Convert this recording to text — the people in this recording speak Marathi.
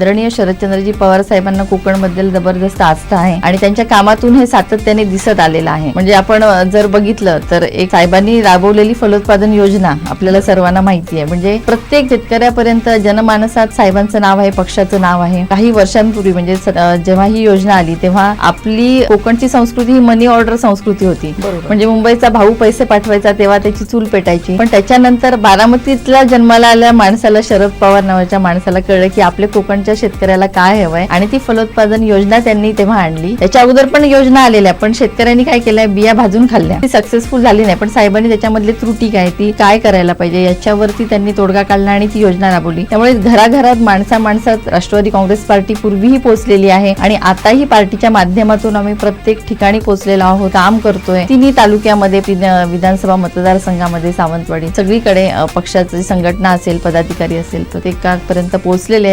आदरणीय शरदचंद्रजी पवार साहेबांना कोकणबद्दल जबरदस्त आस्था आहे आणि त्यांच्या कामातून हे सातत्याने दिसत आलेलं आहे. म्हणजे आपण जर बघितलं तर एक साहेबांनी राबवलेली फलोत्पादन योजना आपल्याला सर्वांना माहिती आहे. म्हणजे प्रत्येक शेतकऱ्यापर्यंत जनमानसात साहेबांचं नाव आहे पक्षाचं नाव आहे. काही वर्षांपूर्वी म्हणजे जेव्हा ही योजना आली तेव्हा आपली कोकणची संस्कृती ही मनी ऑर्डर संस्कृती होती. म्हणजे मुंबईचा भाऊ पैसे पाठवायचा तेव्हा त्याची चूल पेटायची. पण त्याच्यानंतर बारामतीतल्या जन्माला आल्या माणसाला शरद पवार नावाच्या माणसाला कळलं की आपल्या कोकणच्या शेतकऱ्याला काय हवंय आणि ती फलोत्पादन योजना त्यांनी तेव्हा आणली. त्याच्या अगोदर पण योजना आलेल्या पण शेतकऱ्यांनी काय केलंय? बिया भाजून खाल्ल्या. ती सक्सेसफुल झाली नाही पण साहेबांनी त्याच्यामधली त्रुटी काय ती काय करायला पाहिजे? याच्यावरती त्यांनी तोडगा काढला आणि ती योजना राबवली. त्यामुळे घराघरात माणसा माणसात राष्ट्रवादी काँग्रेस पार्टी पूर्वीही पोहोचलेली आहे आणि आताही पार्टीच्या माध्यमातून आम्ही प्रत्येक ठिकाणी पोहोचलेलो आहोत काम करतोय. तिन्ही तालुक्यामध्ये विधानसभा मतदारसंघामध्ये सावंतवाडी. सगळीकडे पक्षाची संघटना असेल पदाधिकारी असेल प्रत्येकापर्यंत पोहोचलेले आहेत.